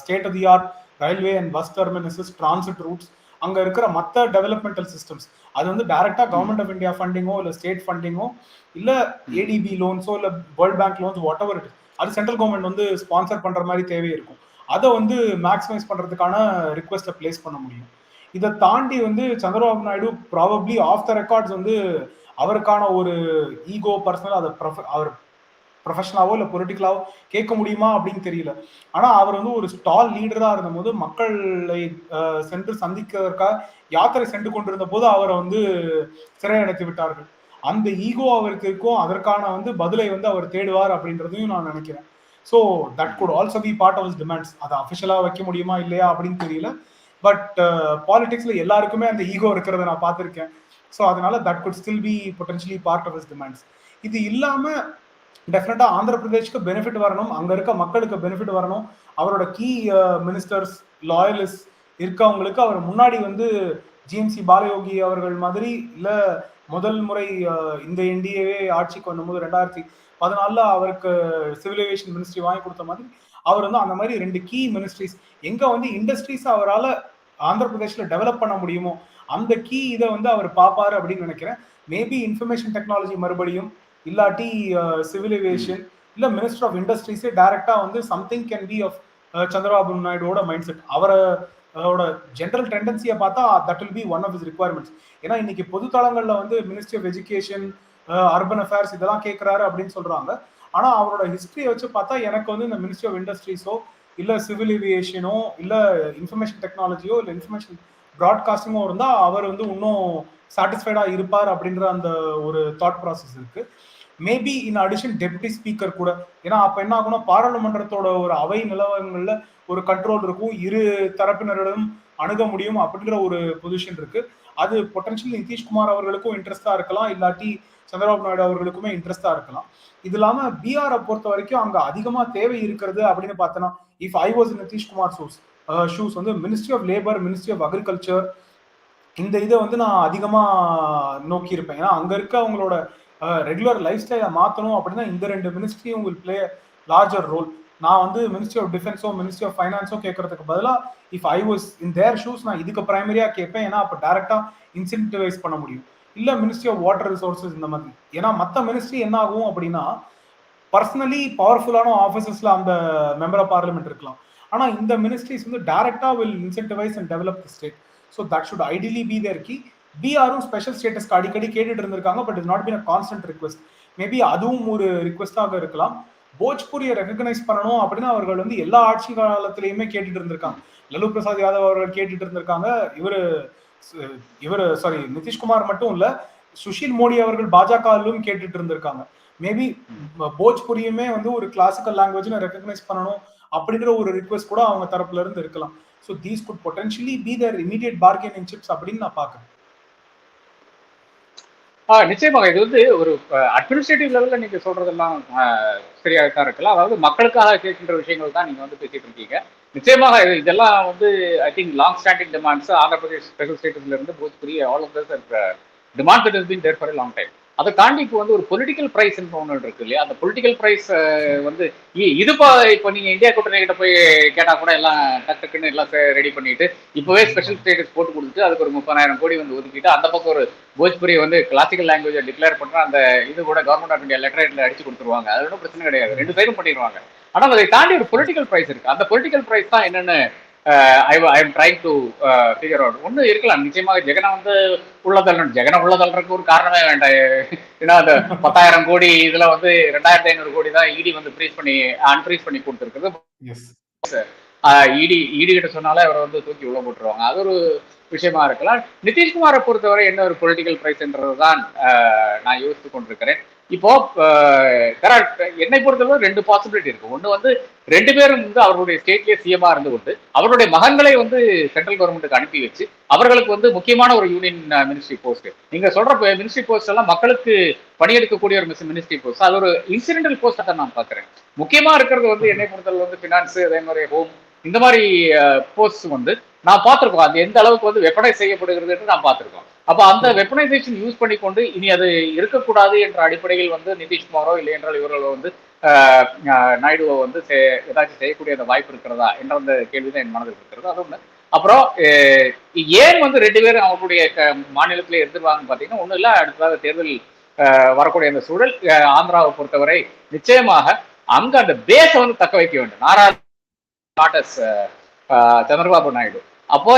state of the art railway and bus terminuses transit routes அங்க இருக்கிற மற்ற டெவலப்மெண்டல் சிஸ்டம்ஸ் அது வந்து டைரக்டா கவர்மெண்ட் ஆஃப் இந்தியா ஃபண்டிங்கோ இல்ல ஸ்டேட் ஃபண்டிங்கோ இல்ல ஏடிபி லோன்ஸோ இல்ல world bank loans whatever it அது சென்ட்ரல் கவர்மெண்ட் வந்து ஸ்பான்சர் பண்ற மாதிரி தேவை இருக்கும். அதை வந்து மேக்ஸிமைஸ் பண்ணுறதுக்கான ரிக்வெஸ்ட்டை பிளேஸ் பண்ண முடியும். இதை தாண்டி வந்து Chandrababu Naidu probably off the records வந்து அவருக்கான ஒரு ஈகோ பர்சனல் அதை அவர் ப்ரொஃபஷனலாவோ இல்லை பொலிட்டிக்கலாவோ கேட்க முடியுமா அப்படின்னு தெரியல. ஆனால் அவர் வந்து ஒரு ஸ்டால் லீடராக இருந்தபோது மக்களை சென்று சந்திக்கிறதுக்காக யாத்திரை சென்று கொண்டிருந்த போது அவரை வந்து சிறை அடைத்து விட்டார்கள். அந்த ஈகோ அவருக்கு இருக்கும் அதற்கான வந்து பதிலை வந்து அவர் தேடுவார் அப்படின்றதையும் நான் நினைக்கிறேன். So that could also be part of demands அதை அஃபிஷியலாக வைக்க முடியுமா இல்லையா அப்படின்னு தெரியல. பட் பாலிடிக்ஸ்ல uh, எல்லாருக்குமே அந்த ஈகோ இருக்கிறத நான் பார்த்துருக்கேன். ஸோ அதனால that could still be potentially part of his demands இது இல்லாமல் டெஃபினட்டாக ஆந்திர பிரதேஷ்க்கு பெனிஃபிட் வரணும் அங்கே இருக்க மக்களுக்கு பெனிஃபிட் வரணும். அவரோட கீ மினிஸ்டர்ஸ் லாயலிஸ்ட் இருக்கவங்களுக்கு அவர் முன்னாடி வந்து ஜிஎம்சி பாலயோகி அவர்கள் மாதிரி இல்லை முதல் முறை uh, இந்த என்டிஏவே ஆட்சிக்கு வந்தபோது ரெண்டாயிரத்தி அதனால அவருக்கு சிவிலைசேஷன் மினிஸ்ட்ரி வாங்கி கொடுத்த மாதிரி அவர் வந்து அந்த மாதிரி ரெண்டு கீ மினிஸ்ட்ரிஸ் எங்க வந்து இண்டஸ்ட்ரீஸ் அவரால் ஆந்திர பிரதேஷ்ல டெவலப் பண்ண முடியுமோ அந்த கீ இதை வந்து அவர் பார்ப்பாரு அப்படின்னு நினைக்கிறேன். மேபி இன்ஃபர்மேஷன் டெக்னாலஜி மறுபடியும் இல்லாட்டி சிவில் ஏவியேஷன் மினிஸ்டர் ஆஃப் இண்டஸ்ட்ரீஸே டேரெக்டாக வந்து something can be of Chandrababu நாயுடோட mind set அவரை அதோட ஜென்ரல் டெண்டன்சியை பார்த்தா that will be one of his requirements ஏன்னா இன்னைக்கு பொது தளங்களில் வந்து ministry of education urban affairs இதெல்லாம் கேட்குறாரு அப்படின்னு சொல்றாங்க. ஆனா அவரோட ஹிஸ்டரியை வச்சு பார்த்தா எனக்கு வந்து இந்த மினிஸ்ட்ரி ஆஃப் இண்டஸ்ட்ரீஸோ இல்ல சிவில் ஏவியேஷனோ இல்ல இன்ஃபர்மேஷன் டெக்னாலஜியோ இல்ல இன்ஃபர்மேஷன் ப்ராட்காஸ்டிங்கோ இருந்தா அவர் வந்து இன்னும் சாட்டிஸ்ஃபைடா இருப்பார் அப்படின்ற அந்த ஒரு தாட் ப்ராசஸ் இருக்கு. Maybe in addition deputy speaker கூட. ஏன்னா அப்ப என்ன ஆகும்னா பாராளுமன்றத்தோட ஒரு அவை நிலவரங்கள்ல ஒரு கண்ட்ரோல் இருக்கும். இரு தரப்பினரிடம் அணுக முடியும் அப்படின்ற ஒரு பொசிஷன் இருக்கு. அது பொட்டன்ஷியல் நிதிஷ்குமார் அவர்களுக்கும் இன்ட்ரெஸ்டா இருக்கலாம். இல்லாட்டி சந்திரபாபு நாயுடு அவர்களுக்குமே இன்ட்ரெஸ்டா இருக்கலாம். இது இல்லாம பிஆரை பொறுத்த வரைக்கும் அங்க அதிகமா தேவை இருக்கிறது அப்படின்னு பார்த்தோன்னா if I was Nitish Kumar shoes shoes வந்து ministry of labour ministry of agriculture இந்த இதை வந்து நான் அதிகமா நோக்கி இருப்பேன் ஏன்னா அங்க இருக்க அவங்களோட ரெகுலர் லைஃப் ஸ்டைலை மாற்றணும் அப்படின்னா இந்த ரெண்டு மினிஸ்ட்ரியும் வில் பிளே லார்ஜர் ரோல் நான் வந்து மினிஸ்ட்ரி ஆஃப் டிஃபென்ஸோ மினிஸ்ட்ரி ஆஃப் ஃபைனான்ஸோ கேட்கறதுக்கு பதிலாக if I was in their shoes நான் இதுக்கு ப்ரைமரியாக கேட்பேன். ஏன்னா அப்போ டேரெக்டாக இன்சென்டிவைஸ் பண்ண முடியும். இல்லை மினிஸ்ட்ரி ஆஃப் வாட்டர் ரிசோர்ஸஸ் இந்த மாதிரி. ஏன்னா மற்ற மினிஸ்ட்ரி என்ன ஆகும் அப்படின்னா பர்சனலி பவர்ஃபுல்லான ஆஃபீஸஸில் அந்த மெம்பர் ஆஃப் பார்லிமெண்ட் இருக்கலாம். ஆனால் இந்த மினிஸ்ட்ரிஸ் வந்து டேரெக்டாக will incentivise and develop the state so that should ideally be there கி பிஆரும் ஸ்பெஷல் ஸ்டேட்டஸ்க்கு அடிக்கடி கேட்டுட்டு இருந்திருக்காங்க but is not been a constant request maybe அதுவும் ஒரு ரிக்வெஸ்டாக இருக்கலாம். போஜ்பூரியை ரெகக்னைஸ் பண்ணணும் அப்படின்னு அவர்கள் வந்து எல்லா ஆட்சி காலத்திலையுமே கேட்டுட்டு இருந்திருக்காங்க. லலு பிரசாத் யாதவ் அவர்கள் கேட்டுட்டு இருந்திருக்காங்க. இவர் இவர் சாரி நிதிஷ்குமார் மட்டும் இல்ல சுஷில் மோடி அவர்கள் பாஜகவும் கேட்டுட்டு இருந்திருக்காங்க. மேபி போஜ்புரியுமே வந்து ஒரு கிளாசிக்கல் லாங்குவேஜ்னு ரெகக்னைஸ் பண்ணணும் அப்படிங்கிற ஒரு ரிக்வஸ்ட் கூட அவங்க தரப்புல இருந்து இருக்கலாம். So these could potentially be the immediate bargaining chips அப்படின்னு நான் பாக்குறேன் நிச்சயமாக இது வந்து ஒரு அட்மினிஸ்ட்ரேட்டிவ் லெவலில் நீங்கள் சொல்றதெல்லாம் சரியாக தான் இருக்கலாம். அதாவது மக்களுக்காக கேட்கின்ற விஷயங்கள் தான் நீங்கள் வந்து பேசிட்டு இருக்கீங்க. நிச்சயமாக இது இதெல்லாம் வந்து I think long standing demands Andhra Pradesh special ஸ்டேட்டஸ்ல இருந்து Bhojpuri all of those demand that is been there for long time அதை தாண்டி இப்போ வந்து ஒரு பொலிட்டிக்கல் பிரைஸ் ஒன்று இருக்கு இல்லையா? அந்த பொலிட்டிக்கல் பிரைஸ் வந்து இது இப்போ நீங்க இந்தியா கூட்டணி கிட்ட போய் கேட்டா கூட எல்லாம் டக்குன்னு எல்லாம் ரெடி பண்ணிட்டு இப்போவே ஸ்பெஷல் ஸ்டேட்டஸ் போட்டு கொடுத்துட்டு அதுக்கு ஒரு முப்பதாயிரம் கோடி வந்து ஒதுக்கிட்டு அந்த பக்கம் ஒரு போஜ்புரி வந்து கிளாசிக்கல் லாங்குவேஜை டிக்ளேர் பண்ற அந்த இது கூட கவர்மெண்ட் ஆஃப் இந்தியா லெட்டரேட்ல அடிச்சு கொடுத்துருவாங்க. அது ஒன்றும் பிரச்சனை கிடையாது. ரெண்டு சைடும் பண்ணிடுவாங்க ஆனால் அதை தாண்டி ஒரு பொலிட்டிக்கல் பிரைஸ் இருக்கு. அந்த பொலிட்டிக்கல் பிரைஸ் தான் என்னென்னு I I am trying to figure out ஒன்று இருக்கலாம் நிச்சயமாக. ஜெகனை வந்து உள்ளதல் ஜெகனை உள்ளதல்றதுக்கு ஒரு காரணமே வேண்டாம். ஏன்னா அந்த பத்தாயிரம் கோடி இதுல வந்து ரெண்டாயிரத்தி ஐநூறு கோடி தான் இடி வந்து ஃப்ரீஸ் பண்ணி அன்ஃப்ரீஸ் பண்ணி கொடுத்துருக்குது இடி இடி கிட்ட சொன்னாலே அவரை வந்து தூக்கி உள்ள போட்டுருவாங்க. அது ஒரு விஷயமா இருக்கலாம். நிதிஷ்குமாரை பொறுத்தவரை என்ன ஒரு பொலிட்டிக்கல் பிரைஸ்ன்றது தான் நான் யோசித்து கொண்டிருக்கிறேன். இப்போ என்னை பொறுத்தவரை ரெண்டு பாசிபிலிட்டி இருக்கு. ஒன்று வந்து ரெண்டு பேரும் வந்து அவர்களுடைய ஸ்டேட்லேயே சிஎம்மா இருந்து கொண்டு அவருடைய மகன்களை வந்து சென்ட்ரல் கவர்மெண்ட்டுக்கு அனுப்பி வச்சு அவர்களுக்கு வந்து முக்கியமான ஒரு யூனியன் மினிஸ்ட்ரி போஸ்ட் நீங்க சொல்ற மினிஸ்ட்ரி போஸ்ட் எல்லாம் மக்களுக்கு பணியெடுக்கக்கூடிய ஒரு மினிஸ்ட்ரி போஸ்ட் அது ஒரு இன்சிடென்டல் போஸ்ட் தான் நான் பாக்குறேன் முக்கியமா இருக்கிறது வந்து என்னை பொறுத்தவரை வந்து பினான்ஸ் அதே மாதிரி ஹோம் இந்த மாதிரி போஸ்ட் வந்து நான் பார்த்துருக்கோம். அது எந்த அளவுக்கு வந்து வெப்படை செய்யப்படுகிறது என்று நான் பார்த்துருக்கோம். அப்ப அந்த வெப்பனைசேஷன் யூஸ் பண்ணிக்கொண்டு இனி அது இருக்கக்கூடாது என்ற அடிப்படையில் வந்து நிதிஷ்குமாரோ இல்லை என்றால் இவர்களோ வந்து நாயுடுவை வந்து ஏதாச்சும் செய்யக்கூடிய அந்த வாய்ப்பு இருக்கிறதா என்ற அந்த கேள்விதான் என் மனதில் இருக்கிறது. அது ஒண்ணு. அப்புறம் ஏன் வந்து ரெண்டு பேரும் அவங்களுடைய மாநிலத்திலே இருந்துருவாங்கன்னு பார்த்தீங்கன்னா ஒன்றும் இல்லை. அடுத்ததாக தேர்தல் வரக்கூடிய அந்த சூழல் ஆந்திராவை பொறுத்தவரை நிச்சயமாக அங்க அந்த பேஸை வந்து தக்க வைக்க வேண்டும். நாராஜ் சந்திரபாபு நாயுடு. அப்போ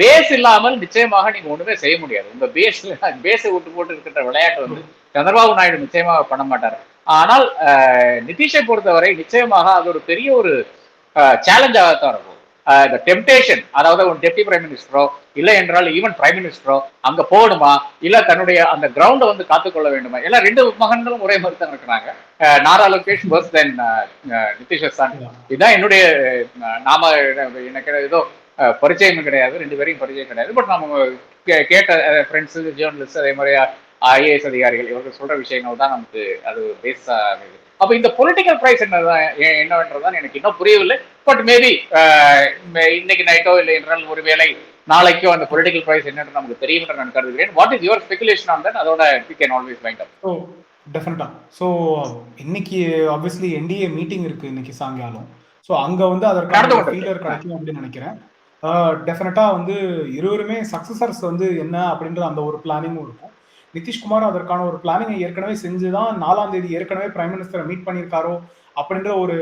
பேஸ் இல்லாமல் நிச்சயமாக நீங்க ஒண்ணுமே செய்ய முடியாது. உங்க பேஸ் பேஸை விட்டு போட்டு இருக்கின்ற விளையாட்டு வந்து சந்திரபாபு நாயுடு நிச்சயமாக பண்ண மாட்டார். ஆனால் நிதிஷை பொறுத்தவரை நிச்சயமாக அது ஒரு பெரிய ஒரு சேலஞ்சாகத்தான் இருக்கும். இந்த டெம்டேஷன் அதாவது ஒரு டெப்டி பிரைம் மினிஸ்டரோ இல்லை என்றால் ஈவன் பிரைம் மினிஸ்டரோ அங்க போகணுமா? இல்ல தன்னுடைய அந்த கிரவுண்டை வந்து காத்துக்கொள்ள வேண்டுமா? எல்லாம் ரெண்டு மகன்களும் ஒரே மாதிரி தான் இருக்கிறாங்க. Nara Lokesh first then Nitish son இதுதான் என்னுடைய நாம எனக்கு ஏதோ அஹ், பரிச்சயம் கிடையாது. ரெண்டு பேரையும் பரிச்சயம் கிடையாது. பட் நம்ம கேட்ட ஃப்ரெண்ட்ஸு ஜேர்னலிஸ்ட் அதே மாதிரி ஐஏஎஸ் அதிகாரிகள் இவர்கள் சொல்ற விஷயங்கள் தான் நமக்கு அது பேஸ் ஆகுது அப்ப இந்த பொலிட்டிக்கல் பிரைஸ் என்னதான் எ- என்னவென்றதுதான் எனக்கு இன்னும் புரியவில்லை. பட் மேபி இன்னைக்கு நைட்டோ இல்லை என்றால் ஒருவேளை நாளைக்கோ அந்த பொலிட்டிக்கல் பிரைஸ் என்னன்னு நமக்கு தெரியும் என்று நான் கருதுகிறேன். What is your speculation on that அதோட we can always find up டெஃபினட்டா ஸோ இன்னைக்கு ஆப்வியஸ்லி என்டிஏ மீட்டிங் இருக்கு இன்னைக்கு சாயங்காலம். ஸோ அங்க வந்து அதற்கான. ஃபீலர் கிடைக்கும் அப்படின்னு நினைக்கிறேன். டெஃபினட்டா வந்து இருவருமே சக்சஸர்ஸ் வந்து என்ன அப்படின்ற அந்த ஒரு பிளானிங்கும் இருக்கும். நிதிஷ்குமார் அதற்கான ஒரு பிளானிங்கை ஏற்கனவே செஞ்சுதான் நாலாம் தேதி ஏற்கனவே பிரைம் மினிஸ்டரை மீட் பண்ணியிருக்காரோ அப்படின்ற ஒரு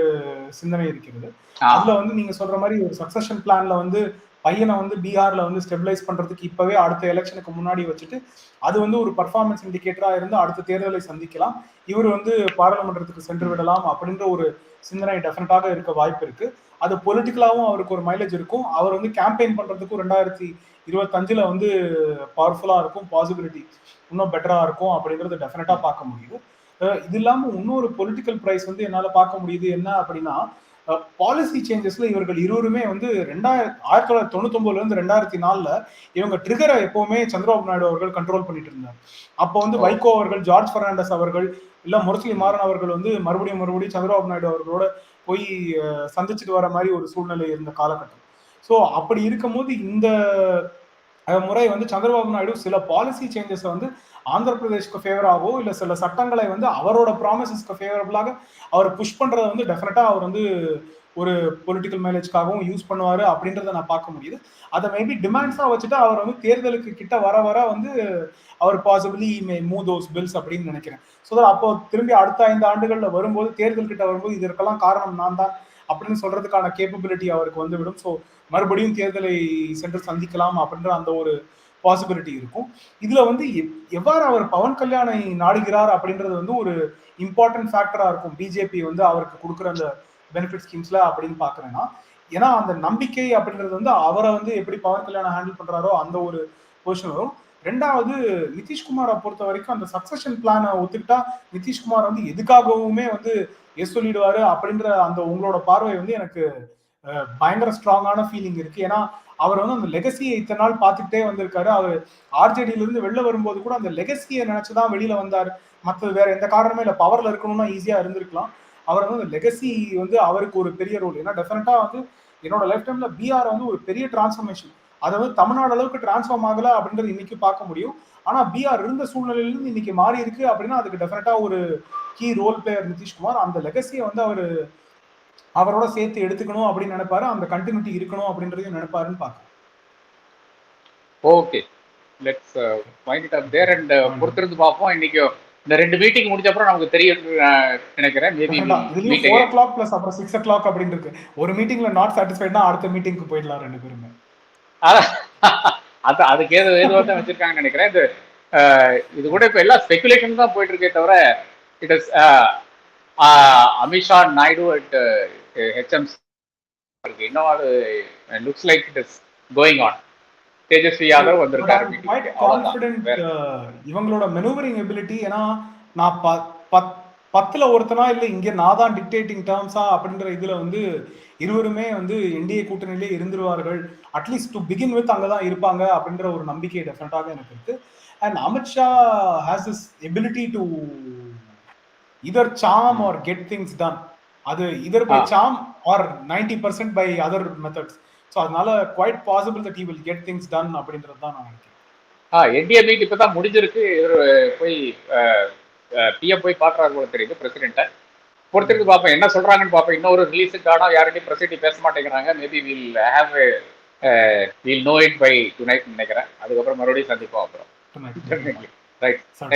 சிந்தனை இருக்கிறது. அதுல வந்து நீங்க சொல்ற மாதிரி ஒரு சக்சஷன் பிளான்ல வந்து பையனை வந்து பீகார்ல வந்து ஸ்டெபிலைஸ் பண்றதுக்கு இப்பவே அடுத்த எலெக்ஷனுக்கு முன்னாடி வச்சுட்டு அது வந்து ஒரு பர்ஃபார்மன்ஸ் இண்டிகேட்டரா இருந்து அடுத்த தேர்தலை சந்திக்கலாம். இவர் வந்து பாராளுமன்றத்துக்கு சென்று விடலாம் அப்படின்ற ஒரு சிந்தனை டெஃபினட்டாக இருக்க வாய்ப்பு இருக்கு. அது பொலிட்டிக்கலாவும் அவருக்கு ஒரு மைலேஜ் இருக்கும். அவர் வந்து கேம்பெயின் பண்றதுக்கும் ரெண்டாயிரத்தி இருபத்தஞ்சுல வந்து பவர்ஃபுல்லா இருக்கும் பாசிபிலிட்டி இன்னும் பெட்டரா இருக்கும் அப்படிங்கறது டெஃபினட்டா பார்க்க முடியுது. இது இல்லாம இன்னொரு பொலிட்டிக்கல் பிரைஸ் வந்து என்னால பார்க்க முடியுது என்ன அப்படின்னா பாலிசி சேஞ்சஸ்ல இவர்கள் இருவருமே வந்து ரெண்டாயிரத்தி ஆயிரத்தி தொள்ளாயிரத்தி தொண்ணூத்தொன்பதுல இருந்து ரெண்டாயிரத்தி நாலுல இவங்க ட்ரிகரை எப்பவுமே சந்திரபாபு நாயுடு அவர்கள் கண்ட்ரோல் பண்ணிட்டு இருந்தார். அப்போ வந்து வைகோ அவர்கள் ஜார்ஜ் பெர்னாண்டஸ் அவர்கள் இல்ல முரசொலி மாறன் அவர்கள் வந்து மறுபடியும் மறுபடியும் சந்திரபாபு நாயுடு அவர்களோட போய் சந்திச்சுட்டு வர மாதிரி ஒரு சூழ்நிலை இருந்த காலகட்டம். ஸோ அப்படி இருக்கும்போது இந்த முறை வந்து சந்திரபாபு நாயுடு சில பாலிசி சேஞ்சஸை வந்து ஆந்திர பிரதேஷ்க்கு ஃபேவராகவோ இல்லை சில சட்டங்களை வந்து அவரோட ப்ராமிசஸ்க்கு ஃபேவரபுளாக அவர் புஷ் பண்ணுறதை வந்து டெஃபினட்டாக அவர் வந்து ஒரு பொலிட்டிக்கல் மைலேஜ்க்காகவும் யூஸ் பண்ணுவார் அப்படின்றத நான் பார்க்க முடியுது. அதை மேபி டிமாண்ட்ஸாக வச்சுட்டு அவர் வந்து தேர்தலுக்கு கிட்ட வர வர வந்து அவர் பாசிபிளி மே மூ தோஸ் பில்ஸ் அப்படின்னு நினைக்கிறேன். ஸோ தான் அப்போ திரும்பி அடுத்த ஐந்து ஆண்டுகளில் வரும்போது தேர்தல் கிட்ட வரும்போது இதற்கெல்லாம் காரணம் நான் தான் அப்படின்னு சொல்றதுக்கான கேப்பபிலிட்டி அவருக்கு வந்துவிடும். ஸோ மறுபடியும் தேர்தலை சென்று சந்திக்கலாம் அப்படின்ற அந்த ஒரு பாசிபிலிட்டி இருக்கும். இதுல வந்து எவ்- எவ்வாறு அவர் பவன் கல்யாணை நாடுகிறார் அப்படின்றது வந்து ஒரு இம்பார்ட்டன்ட் ஃபேக்டரா இருக்கும். பிஜேபி வந்து அவருக்கு கொடுக்குற அந்த பெனிஃபிட் ஸ்கீம்ஸ்ல அப்படின்னு பாக்குறேன்னா ஏன்னா அந்த நம்பிக்கை அப்படின்றது வந்து அவரை வந்து எப்படி பவன் கல்யாணம் ஹேண்டில் பண்றாரோ அந்த ஒரு பொசிஷன் வரும். ரெண்டாவது நிதிஷ்குமாரை பொறுத்த வரைக்கும் அந்த சக்சஷன் பிளானை ஒத்துக்கிட்டா நிதிஷ்குமார் வந்து எதுக்காகவுமே வந்து எஸ் சொல்லிடுவாரு அப்படின்ற அந்த உங்களோட பார்வை வந்து எனக்கு பயங்கர ஸ்ட்ராங்கான ஃபீலிங் இருக்கு. ஏன்னா அவர் வந்து அந்த லெகசியை இத்தனை நாள் பார்த்துக்கிட்டே வந்திருக்காரு. அவர் ஆர்ஜேடியில இருந்து வெளில வரும்போது கூட அந்த லெகசியை நினைச்சுதான் வெளியில வந்தார். மற்றது வேற எந்த காரணமே இல்லை. பவர்ல இருக்கணும்னா ஈஸியா இருந்திருக்கலாம். அவர் வந்து அந்த லெகசி வந்து அவருக்கு ஒரு பெரிய ரோல் ஏன்னா டெஃபினட்டா வந்து என்னோட லைஃப் டைம்ல பிஆர் வந்து ஒரு பெரிய டிரான்ஸ்ஃபர்மேஷன் அதை வந்து தமிழ்நாடு அளவுக்கு டிரான்ஸ்ஃபார்ம் ஆகல அப்படின்றது இன்னைக்கு பார்க்க முடியும். ஆனா பிஆர் இருந்த சூழ்நிலையிலிருந்து இன்னைக்கு மாறி இருக்கு அப்படின்னா அதுக்கு டெஃபினட்டா ஒரு கீ ரோல் பிளேயர் நிதிஷ்குமார் அந்த லெகசியை வந்து அவர் அவரோட சேர்த்து எடுத்துக்கணும் அப்படின்னு நினைப்பாரு? அந்த கண்டினியூட்டி இருக்கணும் அப்படின்றதையும் நினைப்பாருன்னு பார்க்க okay let's it up there and பொறுத்திருந்து பார்ப்போம். இன்னைக்கு இந்த ரெண்டு மீட்டிங் முடிஞ்ச அப்புறம் நமக்கு தெரியும் அஹ், நினைக்கிறேன். Maybe meeting four o'clock plus அப்புறம் சிக்ஸ் ஓ கிளாக் அப்படின்னு இருக்கு. ஒரு மீட்டிங்ல நாட் சாட்டிஸ்ஃபைட்னா அடுத்த மீட்டிங்க்கு போயிடலாம் ரெண்டு பேருமே. அது அதுக்கு ஏதோ ஏதோ தான் வச்சிருக்காங்கன்னு நினைக்கிறேன். இது அஹ், இது கூட இப்போ எல்லாம் ஸ்பெகுலேஷன் தான் போயிட்டு இருக்கே தவிர it is Amit Shah Naidu at HM இருக்கு. இன்னும் looks like it is going on Tejashwi Yadav வந்திருக்காரு. வேற- இவங்களோட மெனூவரிங் எபிலிட்டி ஏன்னா நான் பத்துல ஒருத்தனா இல்ல இங்க நான் தான் டிக்டேட்டிங் டேர்ம்ஸா அப்படின்ற இதுல வந்து இருவருமே வந்து என்டிஏ கூட்டணியிலே இருந்துருவார்கள். At least to begin with அங்கதான் இருப்பாங்க அப்படின்ற ஒரு நம்பிக்கை டெஃபினட்டாக எனக்கு இருக்கு. And Amit Shah has this ability to either Sam or get things done அது either by. Sam or ninety percent by other methods so அதனால quite possible that he will get things done அப்படின்றது தான் நான் நினைக்கிறேன். ஆ NDA meet இப்போ தான் முடிஞ்சிருக்கு. இவர் போய் பிஎம் போய் பார்க்குறாரு போல தெரியுது பிரசிடென்ட்டை பொறுத்திருந்து பார்ப்போம் என்ன சொல்றாங்கன்னு பார்ப்போம். இன்னொரு ரிலீஸுக்கு ஆனால் யார்கிட்டையும் பிரசிடென்ட் பேச மாட்டேங்கிறாங்க. Maybe will have will know it by tonight நினைக்கிறேன். அதுக்கப்புறம் மறுபடியும் சந்திப்போம் அப்புறம். Right Sorry.